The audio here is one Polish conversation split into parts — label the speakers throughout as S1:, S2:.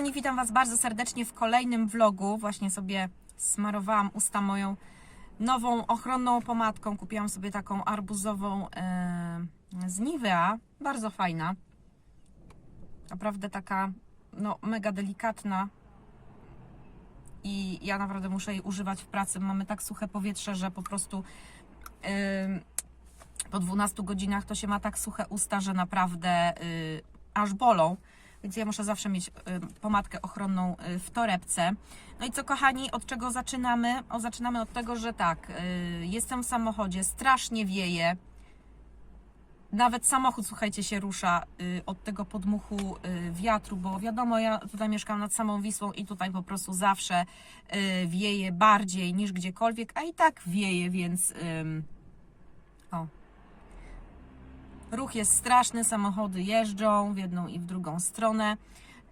S1: kochani, witam Was bardzo serdecznie w kolejnym vlogu. Właśnie sobie smarowałam usta moją nową ochronną pomadką. Kupiłam sobie taką arbuzową e, z Nivea. Bardzo fajna. Naprawdę taka no, mega delikatna. I ja naprawdę muszę jej używać w pracy. Mamy tak suche powietrze, że po prostu em, po 12 godzinach to się ma tak suche usta, że naprawdę y, aż bolą. Więc ja muszę zawsze mieć y, pomadkę ochronną y, w torebce. No i co kochani, od czego zaczynamy? O, zaczynamy od tego, że tak, y, jestem w samochodzie, strasznie wieje. Nawet samochód, słuchajcie, się rusza od tego podmuchu wiatru, bo wiadomo, ja tutaj mieszkam nad samą Wisłą i tutaj po prostu zawsze wieje bardziej niż gdziekolwiek, a i tak wieje, więc Ruch jest straszny, samochody jeżdżą w jedną i w drugą stronę.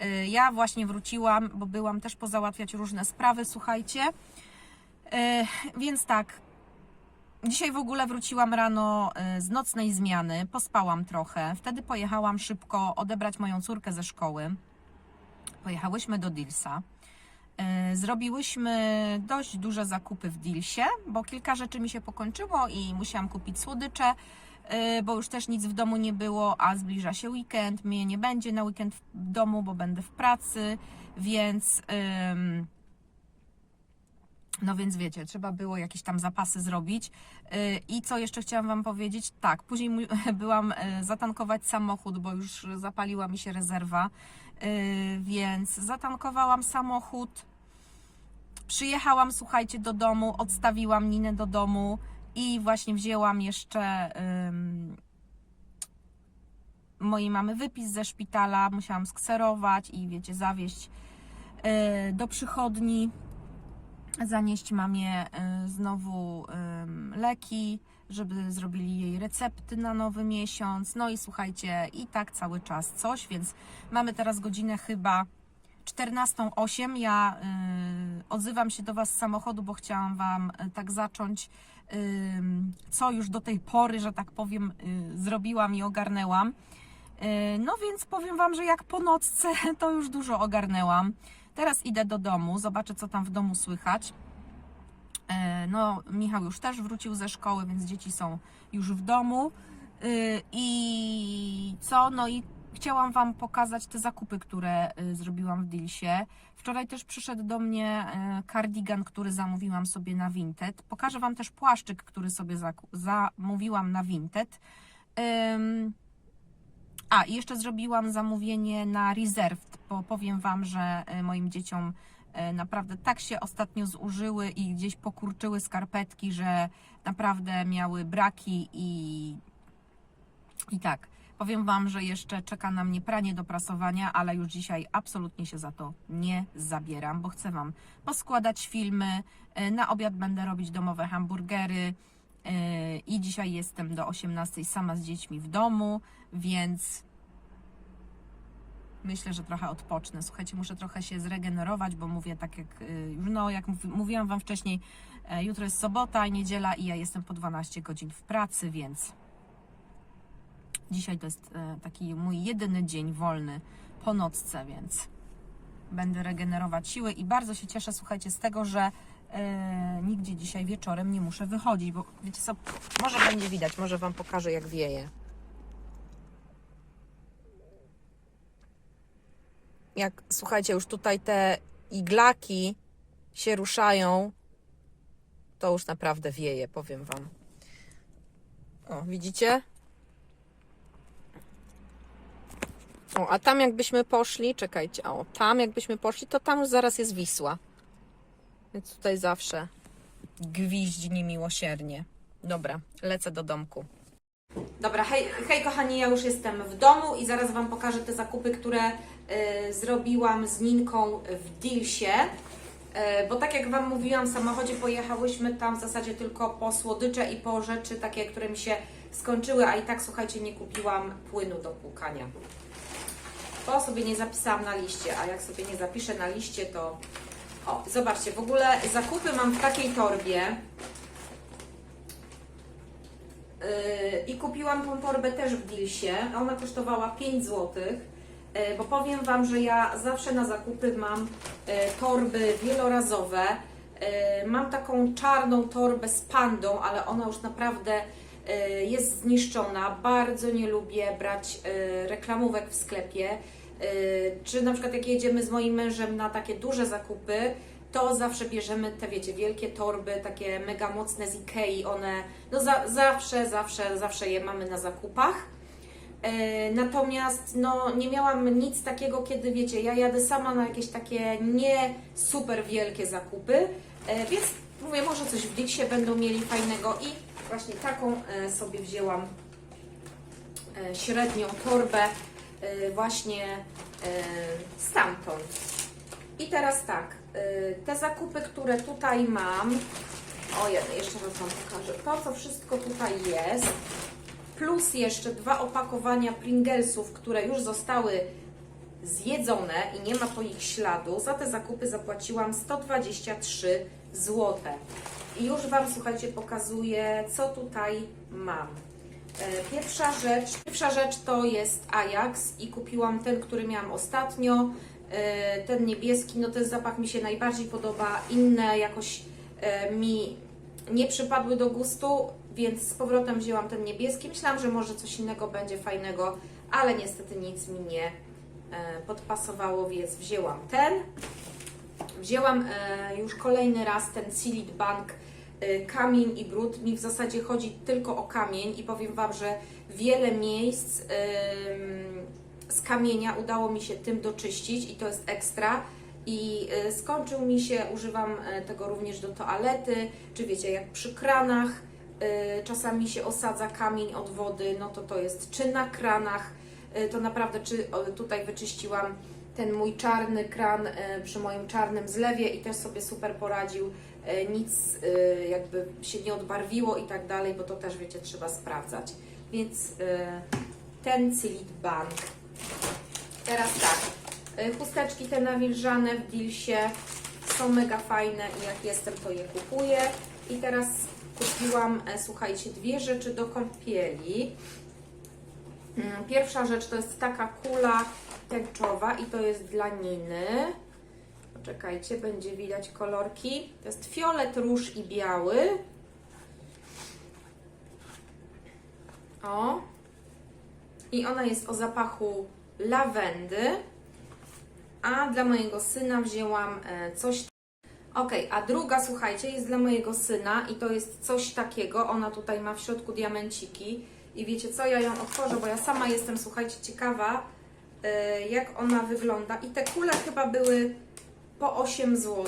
S1: Y, Ja właśnie wróciłam, bo byłam też pozałatwiać różne sprawy, słuchajcie. Y, Więc tak, dzisiaj w ogóle wróciłam rano y, z nocnej zmiany, pospałam trochę. Wtedy pojechałam szybko odebrać moją córkę ze szkoły. Pojechałyśmy do Dilsa. Zrobiłyśmy dość duże zakupy w Dilsie, bo kilka rzeczy mi się pokończyło i musiałam kupić słodycze, bo już też nic w domu nie było, a zbliża się weekend. Mnie nie będzie na weekend w domu, bo będę w pracy, więc. no więc wiecie, trzeba było jakieś tam zapasy zrobić. Yy, I co jeszcze chciałam Wam powiedzieć? Tak, później byłam yy, zatankować samochód, bo już zapaliła mi się rezerwa, więc zatankowałam samochód. Przyjechałam, słuchajcie, do domu, odstawiłam Ninę do domu i właśnie wzięłam jeszcze ym, mojej mamy wypis ze szpitala. Musiałam skserować i wiecie, zawieźć yy, do przychodni zanieść mamie y, znowu ym, leki, żeby zrobili jej recepty na nowy miesiąc. No i słuchajcie, i tak cały czas coś, więc mamy teraz godzinę chyba 14.08. Ja y, odzywam się do Was z samochodu, bo chciałam Wam y, tak zacząć, co już do tej pory, że tak powiem, y, zrobiłam i ogarnęłam. Y, No więc powiem Wam, że jak po nocce, to już dużo ogarnęłam. Teraz idę do domu, zobaczę co tam w domu słychać. E, No, Michał już też wrócił ze szkoły, więc dzieci są już w domu. Y, I co? No i chciałam Wam pokazać te zakupy, które y, zrobiłam w Dilsie. Wczoraj też przyszedł do mnie y, kardigan, który zamówiłam sobie na Vinted. Pokażę Wam też płaszczyk, który sobie zamówiłam na Vinted. A, i jeszcze zrobiłam zamówienie na Reserved, bo powiem Wam, że y, moim dzieciom naprawdę tak się ostatnio zużyły i gdzieś pokurczyły skarpetki, że naprawdę miały braki i, i tak. Powiem Wam, że jeszcze czeka na mnie pranie do prasowania, ale już dzisiaj absolutnie się za to nie zabieram, bo chcę Wam poskładać filmy. y, Na obiad będę robić domowe hamburgery. y, I dzisiaj jestem do 18 sama z dziećmi w domu, więc myślę, że trochę odpocznę. Słuchajcie, muszę trochę się zregenerować, bo mówię tak jak y, już no, jak mów- mówiłam Wam wcześniej, e, jutro jest sobota i niedziela i ja jestem po 12 godzin w pracy, więc dzisiaj to jest e, taki mój jedyny dzień wolny po nocce, więc będę regenerować siły i bardzo się cieszę, słuchajcie, z tego, że e, nigdzie dzisiaj wieczorem nie muszę wychodzić, bo wiecie co, może będzie widać, może Wam pokażę jak wieje. jak słuchajcie, już tutaj te iglaki się ruszają, to już naprawdę wieje, powiem Wam. O, widzicie? O, a tam jakbyśmy poszli, czekajcie, o, tam jakbyśmy poszli, to tam już zaraz jest Wisła. Więc tutaj zawsze gwiździ niemiłosiernie. Dobra, lecę do domku. Dobra, hej, hej kochani, ja już jestem w domu i zaraz Wam pokażę te zakupy, które y, zrobiłam z Ninką w Dilsie. Y, bo tak jak Wam mówiłam, w samochodzie pojechałyśmy tam w zasadzie tylko po słodycze i po rzeczy takie, które mi się skończyły, a i tak słuchajcie, nie kupiłam płynu do płukania. To sobie nie zapisałam na liście, a jak sobie nie zapiszę na liście, to... O, zobaczcie, w ogóle zakupy mam w takiej torbie. Yy, I kupiłam tą torbę też w Dilsie. Ona kosztowała 5 zł. e, bo powiem Wam, że ja zawsze na zakupy mam e, torby wielorazowe. E, Mam taką czarną torbę z pandą, ale ona już naprawdę e, jest zniszczona. Bardzo nie lubię brać e, reklamówek w sklepie. E, Czy na przykład jak jedziemy z moim mężem na takie duże zakupy, to zawsze bierzemy te, wiecie, wielkie torby, takie mega mocne z Ikei. One, no za, zawsze, zawsze, zawsze je mamy na zakupach. E, Natomiast no, nie miałam nic takiego, kiedy wiecie, ja jadę sama na jakieś takie nie super wielkie zakupy, e, więc mówię, może coś w Dixie będą mieli fajnego i właśnie taką sobie wzięłam średnią torbę właśnie e, stamtąd. I teraz tak, e, te zakupy, które tutaj mam, o jeszcze raz Wam pokażę, to co wszystko tutaj jest, plus jeszcze dwa opakowania Pringlesów, które już zostały zjedzone i nie ma po ich śladu. Za te zakupy zapłaciłam 123 zł. I już Wam, słuchajcie, pokazuję, co tutaj mam. E, Pierwsza rzecz, pierwsza rzecz to jest Ajax i kupiłam ten, który miałam ostatnio. E, Ten niebieski, no ten zapach mi się najbardziej podoba. Inne jakoś e, mi nie przypadły do gustu, więc z powrotem wzięłam ten niebieski. Myślałam, że może coś innego będzie fajnego, ale niestety nic mi nie podpasowało, więc wzięłam ten. Wzięłam już kolejny raz ten Silit Bank kamień i brud. Mi w zasadzie chodzi tylko o kamień i powiem Wam, że wiele miejsc z kamienia udało mi się tym doczyścić i to jest ekstra. I e, skończył mi się, używam e, tego również do toalety, czy wiecie, jak przy kranach czasami się osadza kamień od wody, no to to jest, czy na kranach, to naprawdę, czy tutaj wyczyściłam ten mój czarny kran przy moim czarnym zlewie i też sobie super poradził. E, Nic e, jakby się nie odbarwiło i tak dalej, bo to też wiecie, trzeba sprawdzać. Więc e, ten Cilit Bank. Teraz tak, chusteczki te nawilżane w Dilsie są mega fajne i jak jestem, to je kupuję. I teraz kupiłam, słuchajcie, dwie rzeczy do kąpieli. Mm, Pierwsza rzecz to jest taka kula tęczowa i to jest dla Niny. Poczekajcie, będzie widać kolorki. To jest fiolet, róż i biały. O. I ona jest o zapachu lawendy. A dla mojego syna wzięłam e, coś. Ok, a druga, słuchajcie, jest dla mojego syna i to jest coś takiego. Ona tutaj ma w środku diamenciki. I wiecie co, ja ją otworzę, bo ja sama jestem, słuchajcie, ciekawa, e, jak ona wygląda. I te kule chyba były po 8 zł.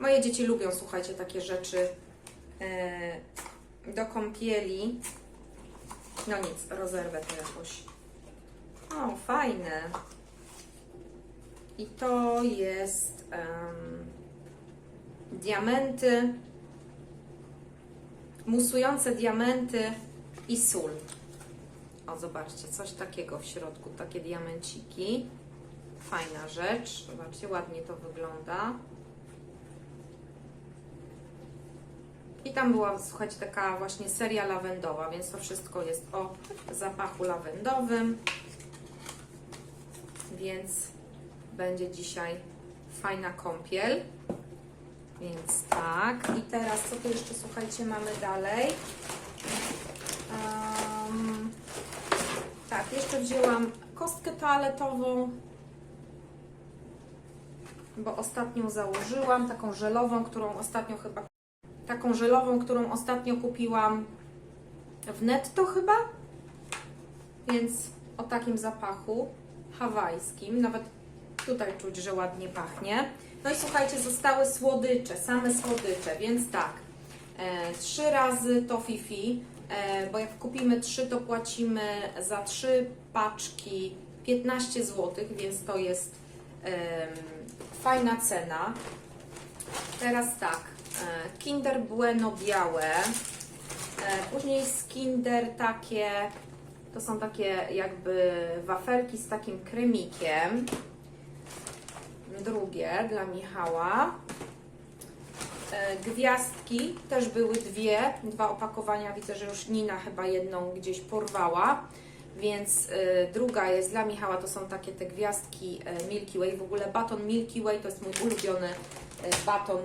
S1: Moje dzieci lubią, słuchajcie, takie rzeczy e, do kąpieli. No nic, rozerwę to jakoś. O, fajne. I to jest em, diamenty, musujące diamenty i sól. O, zobaczcie, coś takiego w środku, takie diamenciki. Fajna rzecz. Zobaczcie, ładnie to wygląda. I tam była, słuchajcie, taka właśnie seria lawendowa, więc to wszystko jest o zapachu lawendowym. Więc będzie dzisiaj fajna kąpiel. Więc tak. I teraz co tu jeszcze, słuchajcie, mamy dalej? Em, tak, jeszcze wzięłam kostkę toaletową, bo ostatnio założyłam taką żelową, którą ostatnio chyba taką żelową, którą ostatnio kupiłam w netto chyba. Więc o takim zapachu hawajskim. Nawet tutaj czuć, że ładnie pachnie. No i słuchajcie, zostały słodycze, same słodycze, więc tak. E, trzy razy to Fifi, e, bo jak kupimy trzy, to płacimy za trzy paczki 15 zł, więc to jest em, fajna cena. Teraz tak, e, Kinder Bueno białe, e, później z Kinder takie, to są takie jakby wafelki z takim kremikiem. Drugie dla Michała. E, Gwiazdki też były dwie, dwa opakowania. Widzę, że już Nina chyba jedną gdzieś porwała. Więc y, druga jest dla Michała, to są takie te gwiazdki y, Milky Way. W ogóle baton Milky Way to jest mój ulubiony y, baton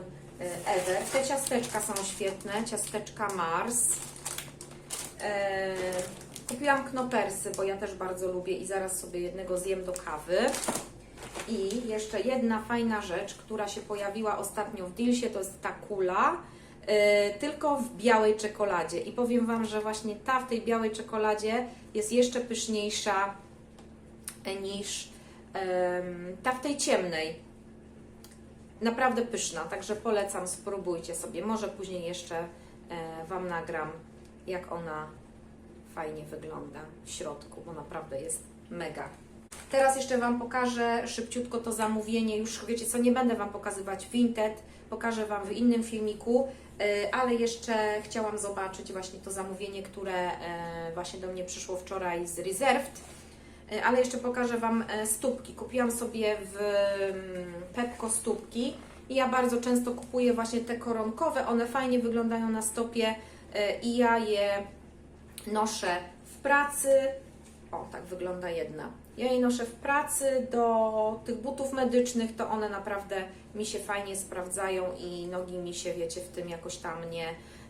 S1: ever. Te ciasteczka są świetne, ciasteczka Mars. Kupiłam knopersy, bo ja też bardzo lubię i zaraz sobie jednego zjem do kawy. I jeszcze jedna fajna rzecz, która się pojawiła ostatnio w Dilsie, to jest ta kula, tylko w białej czekoladzie. I powiem Wam, że właśnie ta w tej białej czekoladzie jest jeszcze pyszniejsza e, niż ta w tej ciemnej. Naprawdę pyszna, także polecam, spróbujcie sobie. Może później jeszcze e, Wam nagram, jak ona fajnie wygląda w środku, bo naprawdę jest mega. Teraz jeszcze Wam pokażę szybciutko to zamówienie. Już wiecie co, nie będę Wam pokazywać Vinted, pokażę Wam w innym filmiku, e, ale jeszcze chciałam zobaczyć właśnie to zamówienie, które e, właśnie do mnie przyszło wczoraj z Reserved. E, Ale jeszcze pokażę Wam e, stópki. Kupiłam sobie w mm, Pepko stópki i ja bardzo często kupuję właśnie te koronkowe. One fajnie wyglądają na stopie e, i ja je noszę w pracy. O, tak wygląda jedna. Ja je noszę w pracy do tych butów medycznych, to one naprawdę mi się fajnie sprawdzają i nogi mi się, wiecie, w tym jakoś tam nie,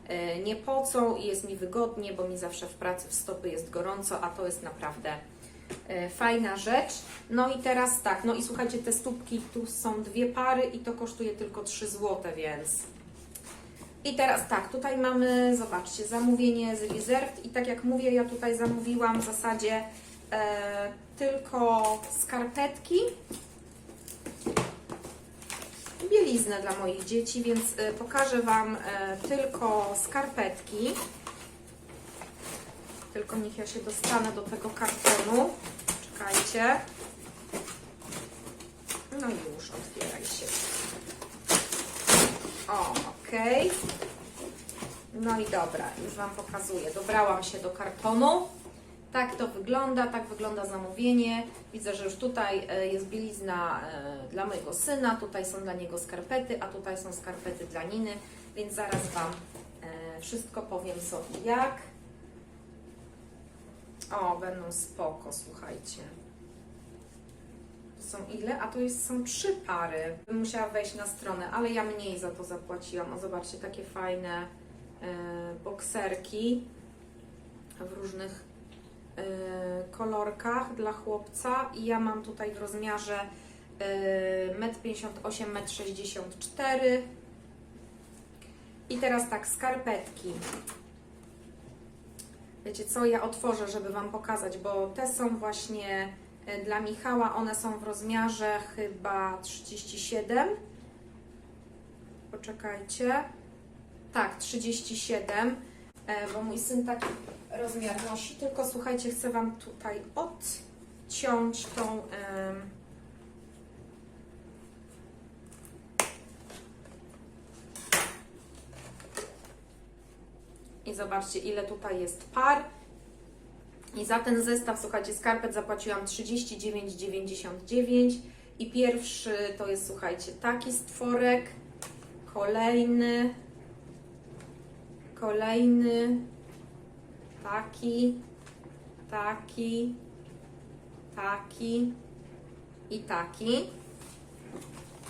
S1: e, nie pocą i jest mi wygodnie, bo mi zawsze w pracy w stopy jest gorąco, a to jest naprawdę e, fajna rzecz. No i teraz tak, no i słuchajcie, te stópki tu są dwie pary i to kosztuje tylko 3 zł, więc i teraz tak, tutaj mamy, zobaczcie, zamówienie z Reserved i tak jak mówię, ja tutaj zamówiłam w zasadzie e, tylko skarpetki i bieliznę dla moich dzieci, więc e, pokażę Wam e, tylko skarpetki. Tylko niech ja się dostanę do tego kartonu. Czekajcie. No już, otwieraj się. O, ok. No i dobra, już Wam pokazuję. Dobrałam się do kartonu. Tak to wygląda, tak wygląda zamówienie. Widzę, że już tutaj e, jest bielizna e, dla mojego syna, tutaj są dla niego skarpety, a tutaj są skarpety dla Niny, więc zaraz Wam e, wszystko powiem i jak. O, będą spoko, słuchajcie. To są ile? A to jest, są trzy pary. Bym musiała wejść na stronę, ale ja mniej za to zapłaciłam. O, zobaczcie, takie fajne bokserki w różnych kolorkach dla chłopca. I ja mam tutaj w rozmiarze e, 1,58 m, 1,64 m. I teraz tak, skarpetki. Wiecie co, ja otworzę, żeby Wam pokazać, bo te są właśnie e, dla Michała, one są w rozmiarze chyba 37. Poczekajcie. Tak, 37, e, bo mój syn taki rozmiar nosi. Tylko słuchajcie, chcę Wam tutaj odciąć tą. I zobaczcie, ile tutaj jest par. I za ten zestaw, słuchajcie, skarpet zapłaciłam 39,99 i pierwszy to jest, słuchajcie, taki stworek, kolejny, kolejny, taki, taki, taki i taki.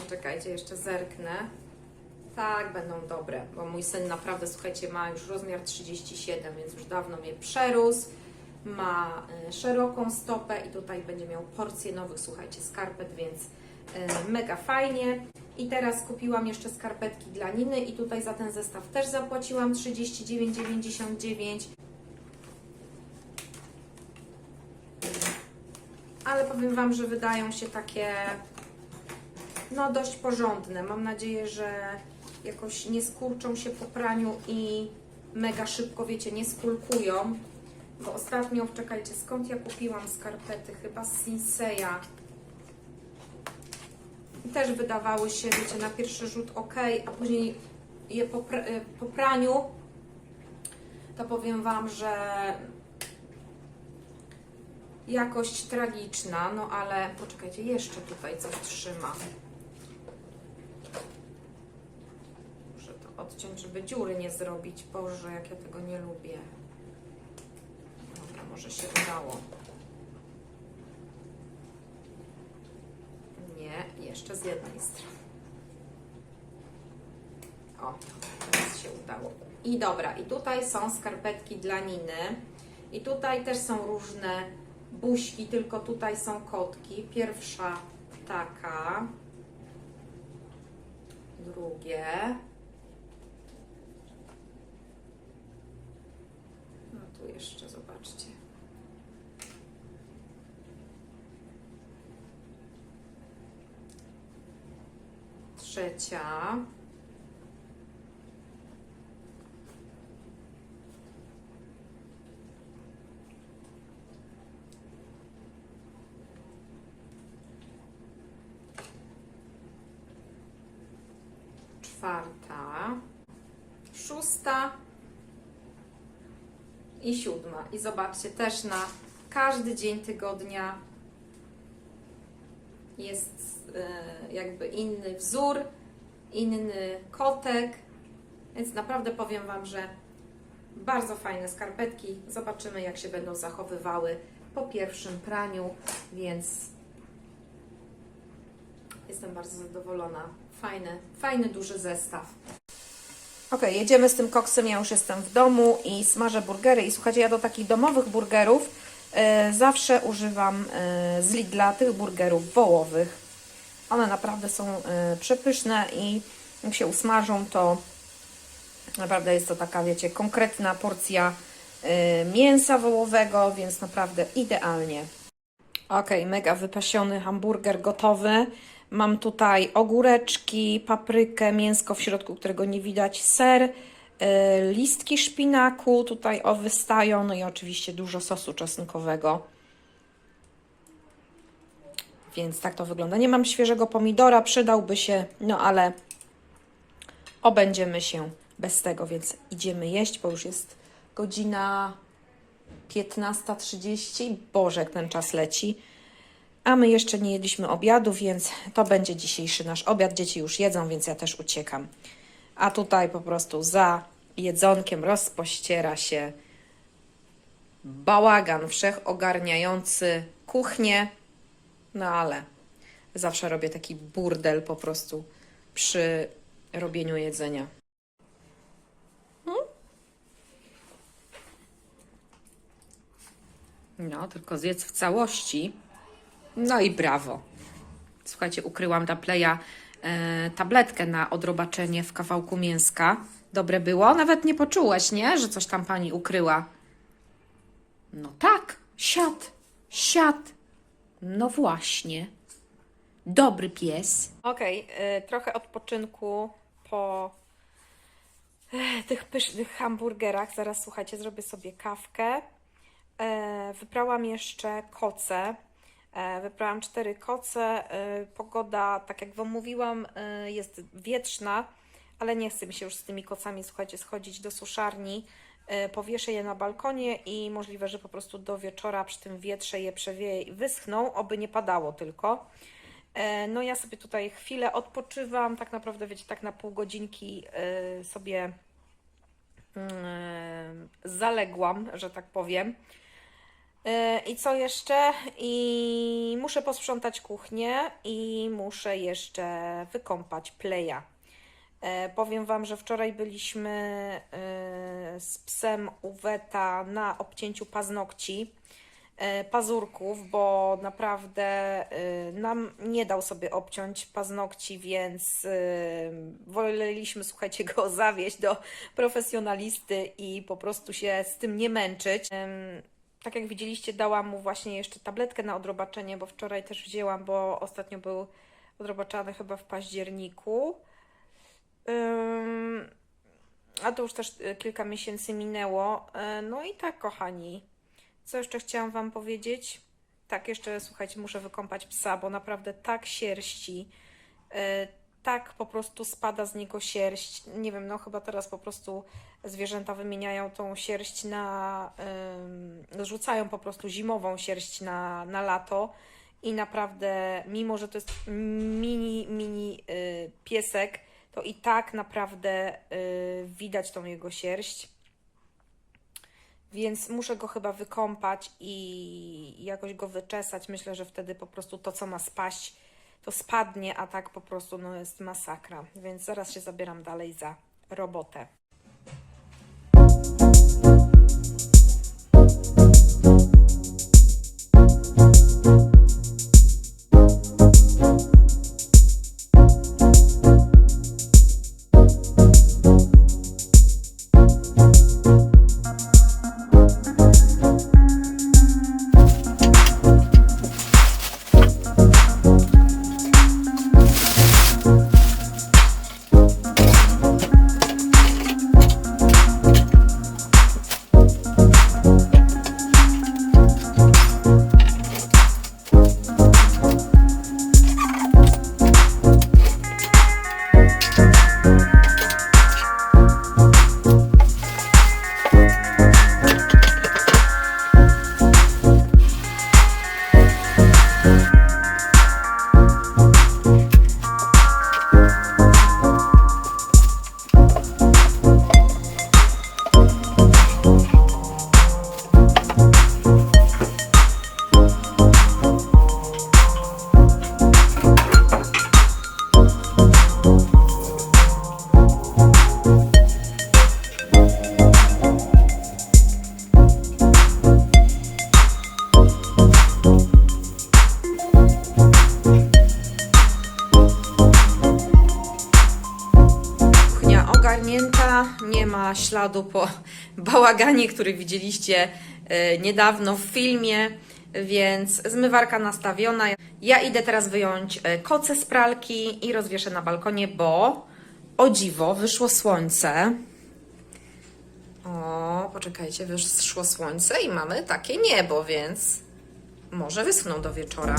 S1: Poczekajcie, jeszcze zerknę. Tak, będą dobre, bo mój syn naprawdę, słuchajcie, ma już rozmiar 37, więc już dawno mnie przerósł. Ma y, szeroką stopę i tutaj będzie miał porcję nowych, słuchajcie, skarpet, więc y, mega fajnie. I teraz kupiłam jeszcze skarpetki dla Niny i tutaj za ten zestaw też zapłaciłam 39,99. Ale powiem Wam, że wydają się takie no dość porządne. Mam nadzieję, że jakoś nie skurczą się po praniu i mega szybko, wiecie, nie skulkują. Bo ostatnio, czekajcie, skąd ja kupiłam skarpety? Chyba z Sinseya. Też wydawały się, wiecie, na pierwszy rzut ok, a później je po, y, po praniu to powiem Wam, że jakość tragiczna, no ale poczekajcie, jeszcze tutaj coś trzyma. Muszę to odciąć, żeby dziury nie zrobić. Boże, jak ja tego nie lubię. Dobra, może się udało. Nie, jeszcze z jednej strony. O, teraz się udało. I dobra, i tutaj są skarpetki dla Niny. I tutaj też są różne buźki, tylko tutaj są kotki. Pierwsza taka. Drugie. No tu jeszcze zobaczcie. Trzecia. Czwarta. Szósta i siódma. I zobaczcie, też na każdy dzień tygodnia jest e, jakby inny wzór, inny kotek. Więc naprawdę powiem Wam, że bardzo fajne skarpetki. Zobaczymy, jak się będą zachowywały po pierwszym praniu, więc jestem bardzo zadowolona. Fajny, fajny, duży zestaw. Ok, jedziemy z tym koksem. Ja już jestem w domu i smażę burgery. I słuchajcie, ja do takich domowych burgerów e, zawsze używam e, z Lidla tych burgerów wołowych. One naprawdę są e, przepyszne i jak się usmażą, to naprawdę jest to taka, wiecie, konkretna porcja mięsa wołowego, więc naprawdę idealnie. Ok, mega wypasiony hamburger gotowy. Mam tutaj ogóreczki, paprykę, mięsko w środku, którego nie widać, ser, y, listki szpinaku tutaj o wystają, no i oczywiście dużo sosu czosnkowego. Więc tak to wygląda. Nie mam świeżego pomidora, przydałby się, no ale obędziemy się bez tego, więc idziemy jeść, bo już jest godzina 15.30. Boże, ten czas leci. A my jeszcze nie jedliśmy obiadu, więc to będzie dzisiejszy nasz obiad. Dzieci już jedzą, więc ja też uciekam. A tutaj po prostu za jedzonkiem rozpościera się bałagan wszechogarniający kuchnię. No ale zawsze robię taki burdel po prostu przy robieniu jedzenia. No, tylko zjedz w całości. No i brawo. Słuchajcie, ukryłam dla Playa e, tabletkę na odrobaczenie w kawałku mięska. Dobre było? Nawet nie poczułeś, nie? Że coś tam pani ukryła. No tak, siad, siad. No właśnie. Dobry pies. Okej, e, trochę odpoczynku po e, tych pysznych hamburgerach. Zaraz słuchajcie, zrobię sobie kawkę. E, Wyprałam jeszcze koce. E, Wyprałam cztery koce. E, Pogoda, tak jak Wam mówiłam, jest wietrzna, ale nie chcę mi się już z tymi kocami, słuchajcie, schodzić do suszarni. Powieszę je na balkonie i możliwe, że po prostu do wieczora przy tym wietrze je przewieje i wyschną, oby nie padało tylko. No ja sobie tutaj chwilę odpoczywam, tak naprawdę wiecie, tak na pół godzinki sobie mm, zaległam, że tak powiem. E, I co jeszcze? I muszę posprzątać kuchnię i muszę jeszcze wykąpać Playa. E, Powiem Wam, że wczoraj byliśmy e, z psem u weta na obcięciu paznokci, pazurków, bo naprawdę nam nie dał sobie obciąć paznokci, więc woleliśmy, słuchajcie, go zawieźć do profesjonalisty i po prostu się z tym nie męczyć. Tak jak widzieliście, dałam mu właśnie jeszcze tabletkę na odrobaczenie, bo wczoraj też wzięłam, bo ostatnio był odrobaczany chyba w październiku. Ym, a to już też y, kilka miesięcy minęło. E, No i tak, kochani. Co jeszcze chciałam Wam powiedzieć? Tak, jeszcze słuchajcie, muszę wykąpać psa, bo naprawdę tak sierści. Tak po prostu spada z niego sierść. Nie wiem, no chyba teraz po prostu zwierzęta wymieniają tą sierść na. ym, rzucają po prostu zimową sierść na, na lato. I naprawdę, mimo że to jest mini, mini y, piesek, to i tak naprawdę y, widać tą jego sierść. Więc muszę go chyba wykąpać i jakoś go wyczesać. Myślę, że wtedy po prostu to, co ma spaść, to spadnie, a tak po prostu no, jest masakra. Więc zaraz się zabieram dalej za robotę. Śladu po bałaganie, który widzieliście e, niedawno w filmie, więc zmywarka nastawiona. Ja idę teraz wyjąć e, koce z pralki i rozwieszę na balkonie, bo o dziwo wyszło słońce. O, poczekajcie, wyszło słońce i mamy takie niebo, więc może wyschną do wieczora.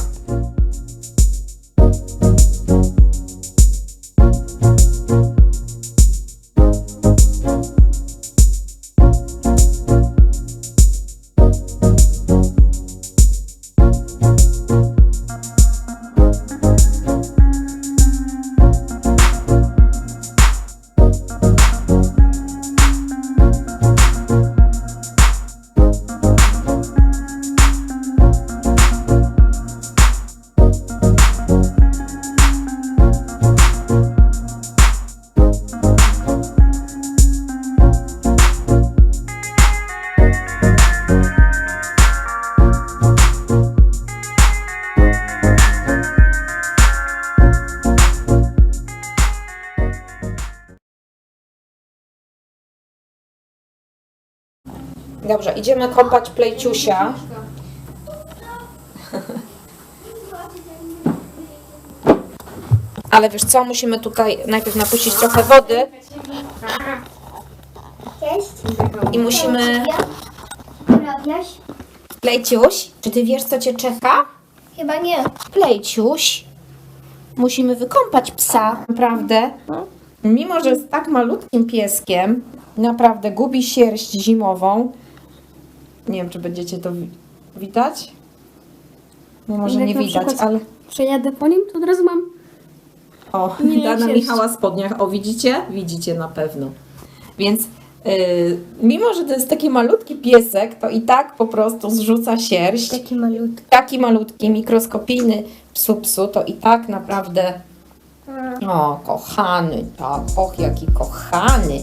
S1: Dobrze, idziemy kąpać plejciusia. Ale wiesz co, musimy tutaj najpierw napuścić trochę wody i musimy...
S2: Porabiasz?
S1: Plejciuś, czy ty wiesz co cię czeka?
S2: Chyba nie.
S1: Plejciuś, musimy wykąpać psa, naprawdę. Mimo, że jest tak malutkim pieskiem, naprawdę gubi sierść zimową. Nie wiem, czy będziecie to wi- widać? No może
S2: Jak
S1: nie
S2: na
S1: widać,
S2: przykład-
S1: ale...
S2: Przejadę po nim, to od razu mam.
S1: O,
S2: Nie,
S1: Dana. Michała spodniach. O, widzicie? Widzicie na pewno. Więc yy, mimo, że to jest taki malutki piesek, to i tak po prostu zrzuca sierść.
S2: Taki malutki.
S1: Taki malutki, mikroskopijny psu psu, to i tak naprawdę... O, kochany, tak. Och, jaki kochany.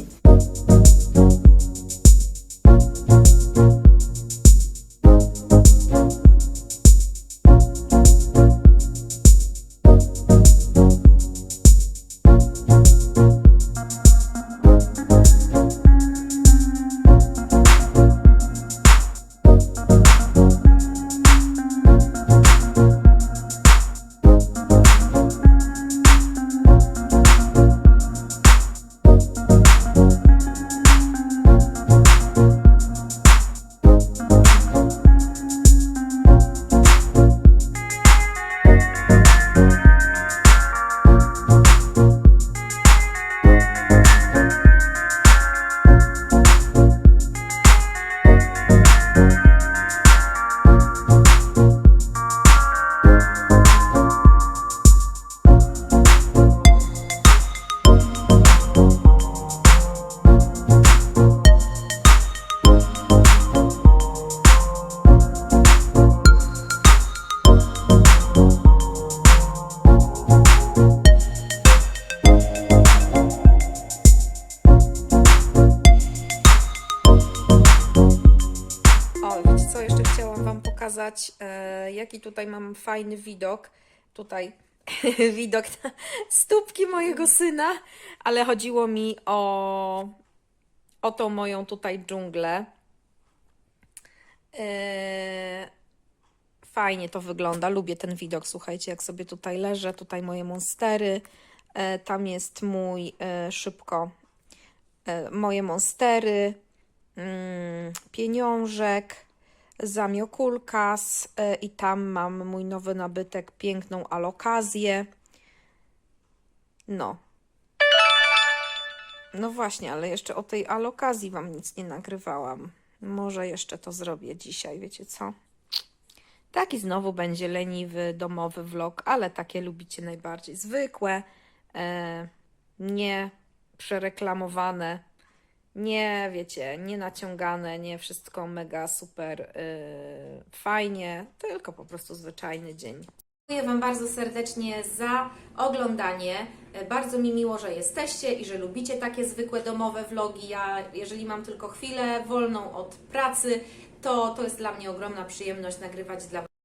S1: Tutaj mam fajny widok. Tutaj widok na stópki mojego syna, ale chodziło mi o, o tą moją tutaj dżunglę. E, Fajnie to wygląda, lubię ten widok. Słuchajcie, jak sobie tutaj leżę, tutaj moje monstery, e, tam jest mój e, szybko moje monstery, mm, pieniążek, zamiokulkas e, i tam mam mój nowy nabytek, piękną alokazję. No. No właśnie, ale jeszcze o tej alokazji Wam nic nie nagrywałam. Może jeszcze to zrobię dzisiaj, wiecie co? Taki znowu będzie leniwy, domowy vlog, ale takie lubicie najbardziej. Zwykłe, e, nie przereklamowane, nie wiecie, nie naciągane, nie wszystko mega super e, fajnie, tylko po prostu zwyczajny dzień. Dziękuję Wam bardzo serdecznie za oglądanie. Bardzo mi miło, że jesteście i że lubicie takie zwykłe domowe vlogi. Ja, jeżeli mam tylko chwilę wolną od pracy, to to jest dla mnie ogromna przyjemność nagrywać dla